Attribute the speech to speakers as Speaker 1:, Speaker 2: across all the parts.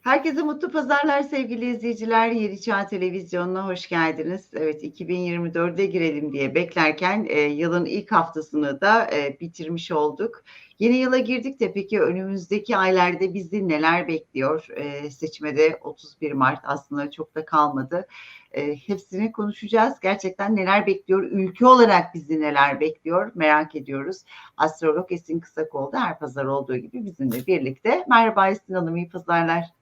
Speaker 1: Herkese mutlu pazarlar sevgili izleyiciler. Yeni Çağ Televizyonu'na hoş geldiniz. Evet 2024'e girelim diye beklerken e, yılın ilk haftasını da e, bitirmiş olduk. Yeni yıla girdik de peki önümüzdeki aylarda bizi neler bekliyor? E, seçime de 31 Mart aslında çok da kalmadı. E, hepsini konuşacağız. Gerçekten neler bekliyor? Ülke olarak bizi neler bekliyor? Merak ediyoruz. Astrolog Esin Kısakol da her pazar olduğu gibi bizimle birlikte. Merhaba Esin Hanım, iyi pazarlar.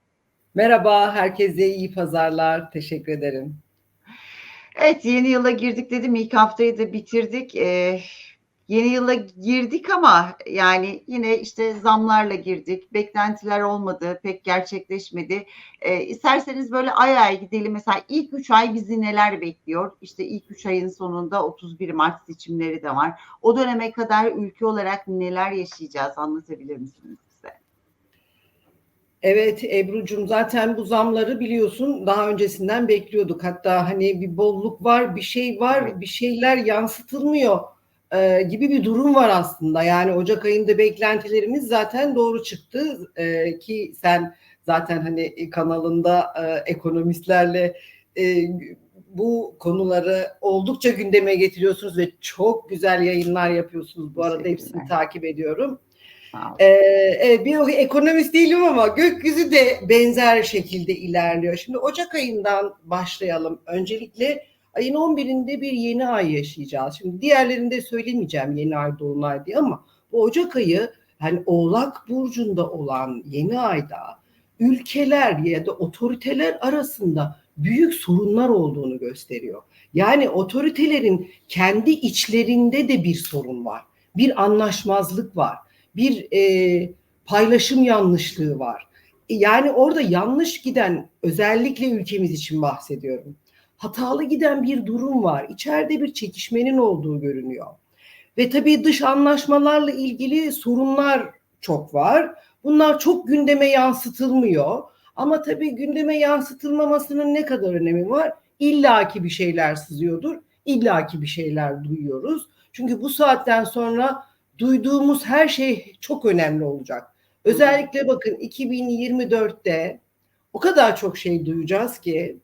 Speaker 2: Merhaba, herkese iyi pazarlar. Teşekkür ederim.
Speaker 1: Evet, yeni yıla girdik dedim. İlk haftayı da bitirdik. Ee, yeni yıla girdik ama yani yine işte zamlarla girdik. Beklentiler olmadı, pek gerçekleşmedi. Ee, isterseniz böyle ay ay gidelim. Mesela ilk üç ay bizi neler bekliyor? İşte ilk üç ayın sonunda 31 Mart seçimleri de var. O döneme kadar ülke olarak neler yaşayacağız anlatabilir misiniz?
Speaker 2: Evet Ebru'cum zaten bu zamları biliyorsun daha öncesinden bekliyorduk. Hatta hani bir bolluk var, bir şey var, bir şeyler yansıtılmıyor e, gibi bir durum var aslında. Yani Ocak ayında beklentilerimiz zaten doğru çıktı e, ki sen zaten hani kanalında e, ekonomistlerle e, bu konuları oldukça gündeme getiriyorsunuz ve çok güzel yayınlar yapıyorsunuz. Bu arada hepsini takip ediyorum. Ee, evet, bir ekonomist değilim ama gökyüzü de benzer şekilde ilerliyor. Şimdi Ocak ayından başlayalım. Öncelikle ayın 11'inde bir yeni ay yaşayacağız. Şimdi diğerlerinde söylemeyeceğim yeni ay dolunay diye ama bu Ocak ayı hani Oğlak burcunda olan yeni ayda ülkeler ya da otoriteler arasında büyük sorunlar olduğunu gösteriyor. Yani otoritelerin kendi içlerinde de bir sorun var. Bir anlaşmazlık var bir e, paylaşım yanlışlığı var. E, yani orada yanlış giden özellikle ülkemiz için bahsediyorum. Hatalı giden bir durum var. İçeride bir çekişmenin olduğu görünüyor. Ve tabii dış anlaşmalarla ilgili sorunlar çok var. Bunlar çok gündeme yansıtılmıyor. Ama tabii gündeme yansıtılmamasının ne kadar önemi var? İlla ki bir şeyler sızıyordur. İlla ki bir şeyler duyuyoruz. Çünkü bu saatten sonra duyduğumuz her şey çok önemli olacak. Özellikle bakın 2024'te o kadar çok şey duyacağız ki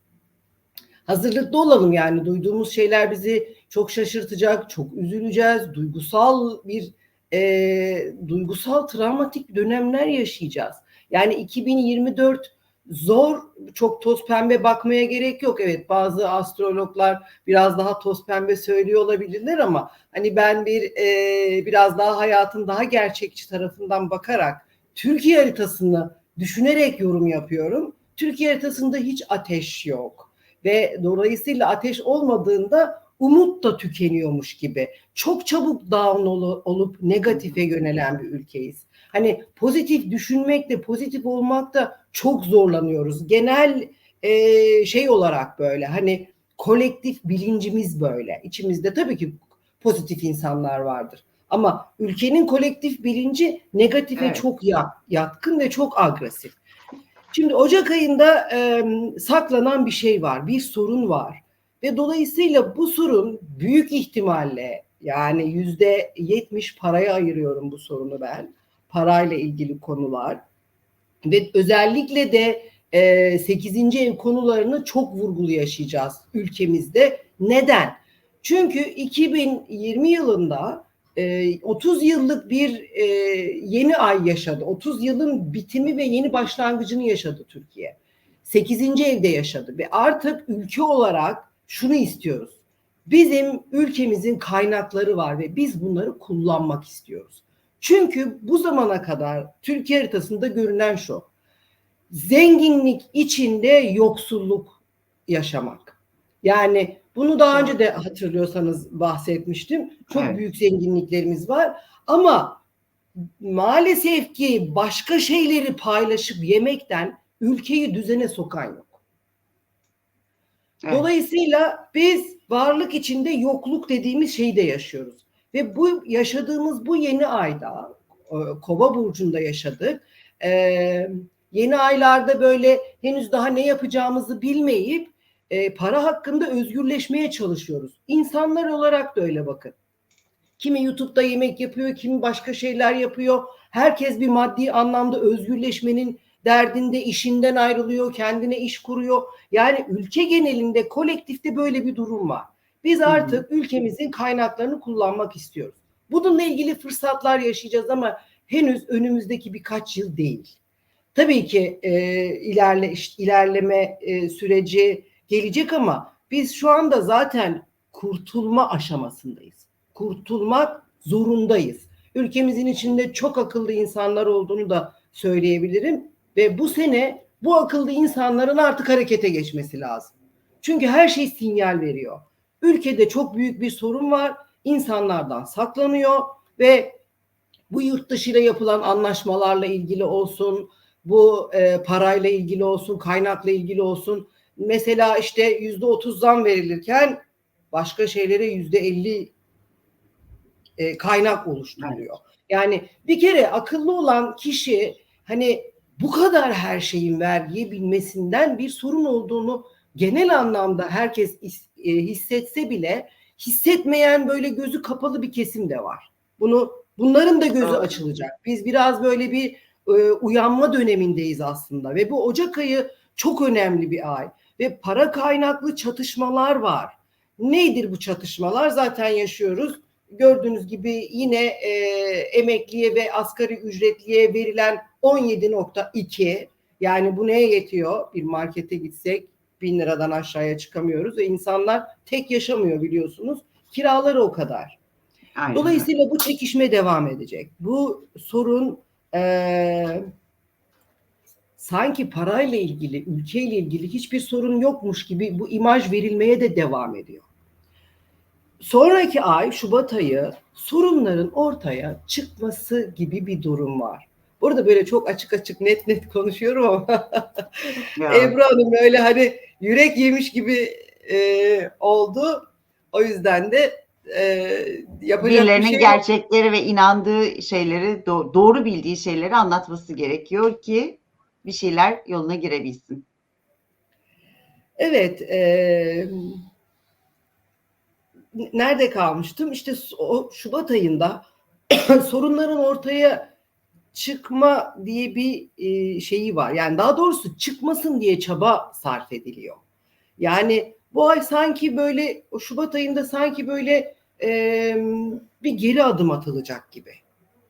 Speaker 2: hazırlıklı olalım yani duyduğumuz şeyler bizi çok şaşırtacak, çok üzüleceğiz, duygusal bir e, duygusal travmatik dönemler yaşayacağız. Yani 2024 zor çok toz pembe bakmaya gerek yok. Evet bazı astrologlar biraz daha toz pembe söylüyor olabilirler ama hani ben bir e, biraz daha hayatın daha gerçekçi tarafından bakarak Türkiye haritasını düşünerek yorum yapıyorum. Türkiye haritasında hiç ateş yok ve dolayısıyla ateş olmadığında umut da tükeniyormuş gibi. Çok çabuk down olup negatife yönelen bir ülkeyiz. Hani pozitif düşünmekle pozitif olmakta çok zorlanıyoruz. Genel e, şey olarak böyle hani kolektif bilincimiz böyle. İçimizde tabii ki pozitif insanlar vardır. Ama ülkenin kolektif bilinci negatife evet. çok yatkın ve çok agresif. Şimdi Ocak ayında e, saklanan bir şey var, bir sorun var. Ve dolayısıyla bu sorun büyük ihtimalle yani yüzde yetmiş paraya ayırıyorum bu sorunu ben. Parayla ilgili konular. Ve özellikle de e, 8. ev konularını çok vurgulu yaşayacağız ülkemizde. Neden? Çünkü 2020 yılında e, 30 yıllık bir e, yeni ay yaşadı. 30 yılın bitimi ve yeni başlangıcını yaşadı Türkiye. 8. evde yaşadı ve artık ülke olarak şunu istiyoruz. Bizim ülkemizin kaynakları var ve biz bunları kullanmak istiyoruz. Çünkü bu zamana kadar Türkiye haritasında görünen şu. Zenginlik içinde yoksulluk yaşamak. Yani bunu daha önce de hatırlıyorsanız bahsetmiştim. Çok evet. büyük zenginliklerimiz var ama maalesef ki başka şeyleri paylaşıp yemekten ülkeyi düzene sokan yok. Evet. Dolayısıyla biz varlık içinde yokluk dediğimiz şeyi de yaşıyoruz. Ve bu yaşadığımız bu yeni ayda e, Kova burcunda yaşadık. Ee, yeni aylarda böyle henüz daha ne yapacağımızı bilmeyip e, para hakkında özgürleşmeye çalışıyoruz. İnsanlar olarak da öyle bakın. Kimi YouTube'da yemek yapıyor, kimi başka şeyler yapıyor. Herkes bir maddi anlamda özgürleşmenin derdinde işinden ayrılıyor, kendine iş kuruyor. Yani ülke genelinde kolektifte böyle bir durum var. Biz artık ülkemizin kaynaklarını kullanmak istiyoruz. Bununla ilgili fırsatlar yaşayacağız ama henüz önümüzdeki birkaç yıl değil. Tabii ki e, ilerle iş- ilerleme e, süreci gelecek ama biz şu anda zaten kurtulma aşamasındayız. Kurtulmak zorundayız. Ülkemizin içinde çok akıllı insanlar olduğunu da söyleyebilirim ve bu sene bu akıllı insanların artık harekete geçmesi lazım. Çünkü her şey sinyal veriyor. Ülkede çok büyük bir sorun var. İnsanlardan saklanıyor ve bu yurt dışıyla yapılan anlaşmalarla ilgili olsun, bu e, parayla ilgili olsun, kaynakla ilgili olsun. Mesela işte yüzde otuz zam verilirken başka şeylere yüzde elli e, kaynak oluşturuluyor. Yani bir kere akıllı olan kişi hani bu kadar her şeyin vergiye bilmesinden bir sorun olduğunu genel anlamda herkes e, hissetse bile hissetmeyen böyle gözü kapalı bir kesim de var. Bunu bunların da gözü açılacak. Biz biraz böyle bir e, uyanma dönemindeyiz aslında ve bu Ocak ayı çok önemli bir ay ve para kaynaklı çatışmalar var. Nedir bu çatışmalar? Zaten yaşıyoruz. Gördüğünüz gibi yine e, emekliye ve asgari ücretliye verilen 17.2 yani bu neye yetiyor? Bir markete gitsek bin liradan aşağıya çıkamıyoruz ve insanlar tek yaşamıyor biliyorsunuz. Kiraları o kadar.
Speaker 1: Aynen.
Speaker 2: Dolayısıyla bu çekişme devam edecek. Bu sorun eee, sanki parayla ilgili, ülkeyle ilgili hiçbir sorun yokmuş gibi bu imaj verilmeye de devam ediyor. Sonraki ay, Şubat ayı sorunların ortaya çıkması gibi bir durum var. Burada böyle çok açık açık net net konuşuyorum ama. Ebru Hanım öyle hani yürek yemiş gibi e, oldu. O yüzden de e, yapacak
Speaker 1: Birilerinin
Speaker 2: bir şey
Speaker 1: gerçekleri ve inandığı şeyleri, do- doğru bildiği şeyleri anlatması gerekiyor ki bir şeyler yoluna girebilsin.
Speaker 2: Evet. e, nerede kalmıştım? İşte o Şubat ayında sorunların ortaya çıkma diye bir e, şeyi var. Yani daha doğrusu çıkmasın diye çaba sarf ediliyor. Yani bu ay sanki böyle o Şubat ayında sanki böyle e, bir geri adım atılacak gibi.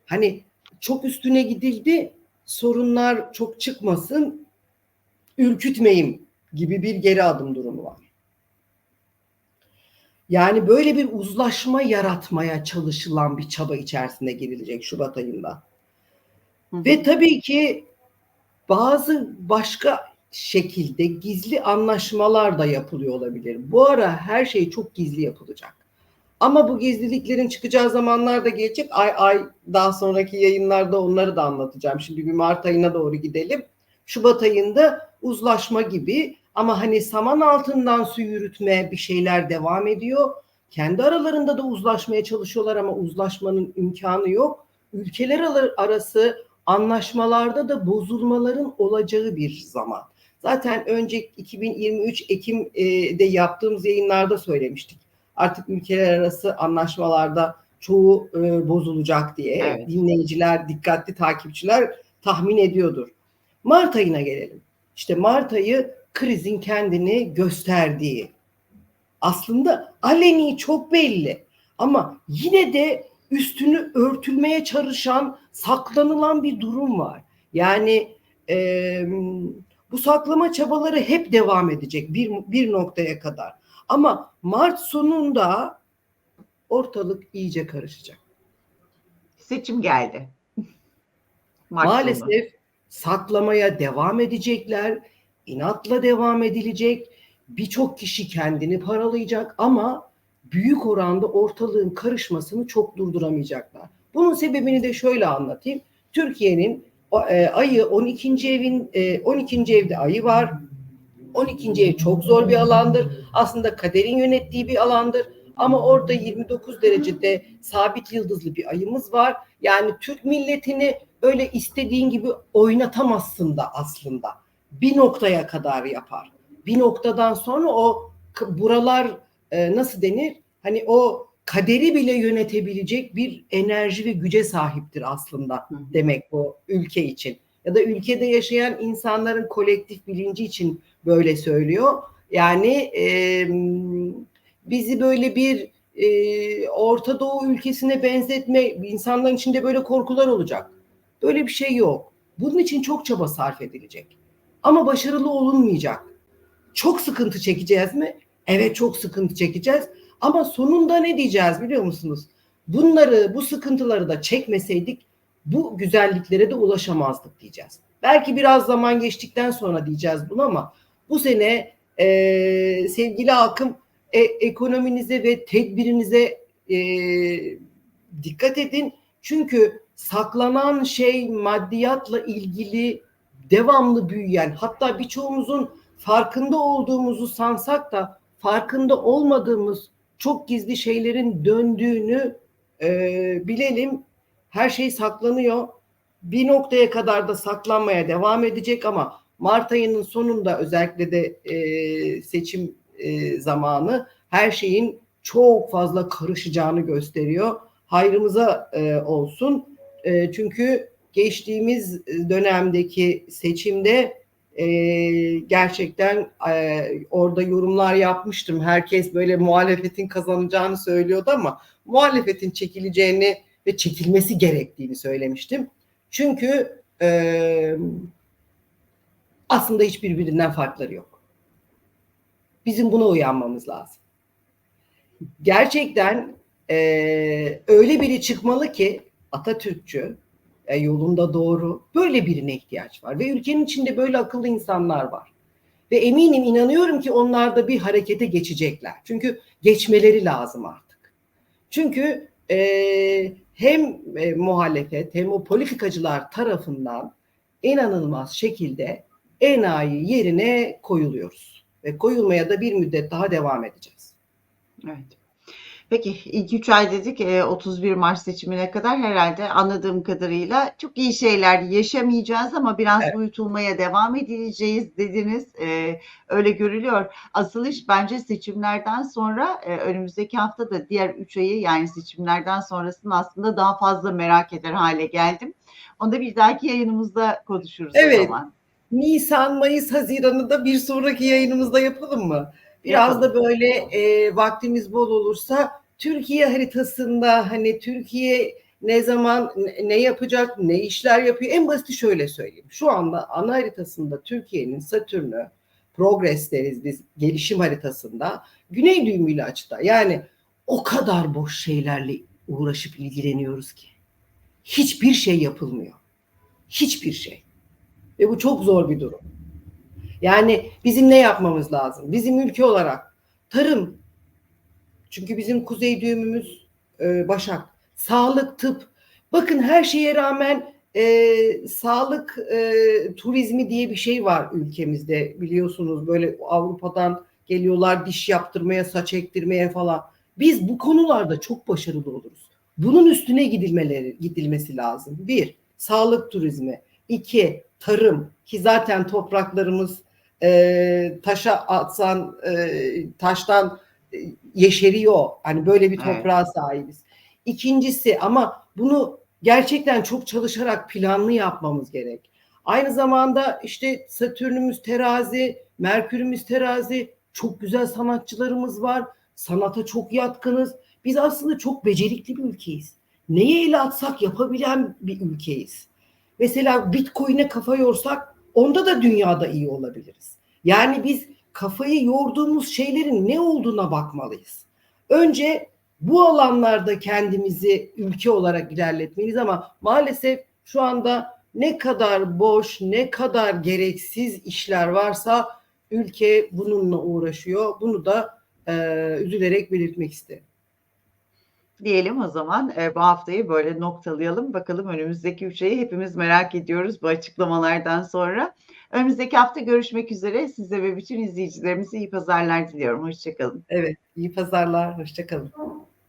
Speaker 2: Hani çok üstüne gidildi, sorunlar çok çıkmasın, ürkütmeyim gibi bir geri adım durumu var. Yani böyle bir uzlaşma yaratmaya çalışılan bir çaba içerisinde girilecek Şubat ayında.
Speaker 1: Hı hı.
Speaker 2: Ve tabii ki bazı başka şekilde gizli anlaşmalar da yapılıyor olabilir. Bu ara her şey çok gizli yapılacak. Ama bu gizliliklerin çıkacağı zamanlar da gelecek. Ay ay daha sonraki yayınlarda onları da anlatacağım. Şimdi bir Mart ayına doğru gidelim. Şubat ayında uzlaşma gibi ama hani saman altından su yürütme bir şeyler devam ediyor. Kendi aralarında da uzlaşmaya çalışıyorlar ama uzlaşmanın imkanı yok. Ülkeler ar- arası anlaşmalarda da bozulmaların olacağı bir zaman. Zaten önce 2023 Ekim'de yaptığımız yayınlarda söylemiştik. Artık ülkeler arası anlaşmalarda çoğu e, bozulacak diye
Speaker 1: Evet.
Speaker 2: dinleyiciler, dikkatli takipçiler tahmin ediyordur. Mart ayına gelelim. İşte Mart ayı krizin kendini gösterdiği. Aslında aleni çok belli ama yine de üstünü örtülmeye çalışan, saklanılan bir durum var. Yani e, bu saklama çabaları hep devam edecek bir, bir noktaya kadar. Ama Mart sonunda ortalık iyice karışacak.
Speaker 1: Seçim geldi. Mart
Speaker 2: Maalesef
Speaker 1: sonu.
Speaker 2: saklamaya devam edecekler. İnatla devam edilecek. Birçok kişi kendini paralayacak ama büyük oranda ortalığın karışmasını çok durduramayacaklar. Bunun sebebini de şöyle anlatayım. Türkiye'nin e, ayı 12. evin e, 12. evde ayı var. 12. ev çok zor bir alandır. Aslında kaderin yönettiği bir alandır. Ama orada 29 derecede sabit yıldızlı bir ayımız var. Yani Türk milletini öyle istediğin gibi oynatamazsın da aslında. Bir noktaya kadar yapar. Bir noktadan sonra o buralar e, nasıl denir? Hani o kaderi bile yönetebilecek bir enerji ve güce sahiptir aslında demek bu ülke için. ya da ülkede yaşayan insanların kolektif bilinci için böyle söylüyor. Yani e, bizi böyle bir e, Orta Doğu ülkesine benzetme, insanların içinde böyle korkular olacak. Böyle bir şey yok. Bunun için çok çaba sarf edilecek. Ama başarılı olunmayacak. Çok sıkıntı çekeceğiz mi? Evet çok sıkıntı çekeceğiz. Ama sonunda ne diyeceğiz biliyor musunuz? Bunları, bu sıkıntıları da çekmeseydik bu güzelliklere de ulaşamazdık diyeceğiz. Belki biraz zaman geçtikten sonra diyeceğiz bunu ama bu sene e, sevgili halkım e, ekonominize ve tedbirinize e, dikkat edin. Çünkü saklanan şey maddiyatla ilgili devamlı büyüyen hatta birçoğumuzun farkında olduğumuzu sansak da farkında olmadığımız çok gizli şeylerin döndüğünü e, bilelim. Her şey saklanıyor. Bir noktaya kadar da saklanmaya devam edecek ama Mart ayının sonunda özellikle de e, seçim e, zamanı her şeyin çok fazla karışacağını gösteriyor. Hayrımıza e, olsun. E, çünkü geçtiğimiz dönemdeki seçimde e, gerçekten e, orada yorumlar yapmıştım. Herkes böyle muhalefetin kazanacağını söylüyordu ama muhalefetin çekileceğini ve çekilmesi gerektiğini söylemiştim. Çünkü e, aslında hiç birbirinden farkları yok. Bizim buna uyanmamız lazım. Gerçekten e, öyle biri çıkmalı ki Atatürkçü, e, yolunda doğru böyle birine ihtiyaç var ve ülkenin içinde böyle akıllı insanlar var. Ve eminim inanıyorum ki onlar da bir harekete geçecekler. Çünkü geçmeleri lazım artık. Çünkü e, hem e, muhalefet hem o politikacılar tarafından inanılmaz şekilde enayi yerine koyuluyoruz. Ve koyulmaya da bir müddet daha devam edeceğiz.
Speaker 1: Evet. Peki ilk 3 ay dedik 31 Mart seçimine kadar herhalde anladığım kadarıyla çok iyi şeyler yaşamayacağız ama biraz evet. uyutulmaya devam edileceğiz dediniz. Ee, öyle görülüyor. Asıl iş bence seçimlerden sonra önümüzdeki hafta da diğer 3 ayı yani seçimlerden sonrasını aslında daha fazla merak eder hale geldim. Onu da bir dahaki yayınımızda konuşuruz
Speaker 2: evet.
Speaker 1: o zaman.
Speaker 2: Nisan, Mayıs, Haziran'ı da bir sonraki yayınımızda yapalım mı? Biraz da böyle e, vaktimiz bol olursa Türkiye haritasında hani Türkiye ne zaman ne yapacak, ne işler yapıyor? En basiti şöyle söyleyeyim. Şu anda ana haritasında Türkiye'nin Satürn'ü progress deriz biz gelişim haritasında güney düğümüyle açıda. Yani o kadar boş şeylerle uğraşıp ilgileniyoruz ki. Hiçbir şey yapılmıyor. Hiçbir şey. Ve bu çok zor bir durum. Yani bizim ne yapmamız lazım? Bizim ülke olarak tarım, çünkü bizim kuzey düğümümüz e, Başak, sağlık, tıp. Bakın her şeye rağmen e, sağlık e, turizmi diye bir şey var ülkemizde biliyorsunuz böyle Avrupa'dan geliyorlar diş yaptırmaya, saç ektirmeye falan. Biz bu konularda çok başarılı oluruz. Bunun üstüne gidilmeleri gidilmesi lazım. Bir, sağlık turizmi. İki, tarım ki zaten topraklarımız e, taşa atsan e, taştan e, yeşeriyor. Hani böyle bir toprağa evet. sahibiz. İkincisi ama bunu gerçekten çok çalışarak planlı yapmamız gerek. Aynı zamanda işte Satürn'ümüz terazi, Merkür'ümüz terazi, çok güzel sanatçılarımız var. Sanata çok yatkınız. Biz aslında çok becerikli bir ülkeyiz. Neye el atsak yapabilen bir ülkeyiz. Mesela Bitcoin'e kafa yorsak onda da dünyada iyi olabiliriz. Yani biz kafayı yorduğumuz şeylerin ne olduğuna bakmalıyız. Önce bu alanlarda kendimizi ülke olarak ilerletmeliyiz ama maalesef şu anda ne kadar boş, ne kadar gereksiz işler varsa ülke bununla uğraşıyor. Bunu da e, üzülerek belirtmek isterim.
Speaker 1: Diyelim o zaman e, bu haftayı böyle noktalayalım. Bakalım önümüzdeki ayı hepimiz merak ediyoruz bu açıklamalardan sonra. Önümüzdeki hafta görüşmek üzere. Size ve bütün izleyicilerimize iyi pazarlar diliyorum. Hoşçakalın.
Speaker 2: Evet, iyi pazarlar. Hoşçakalın.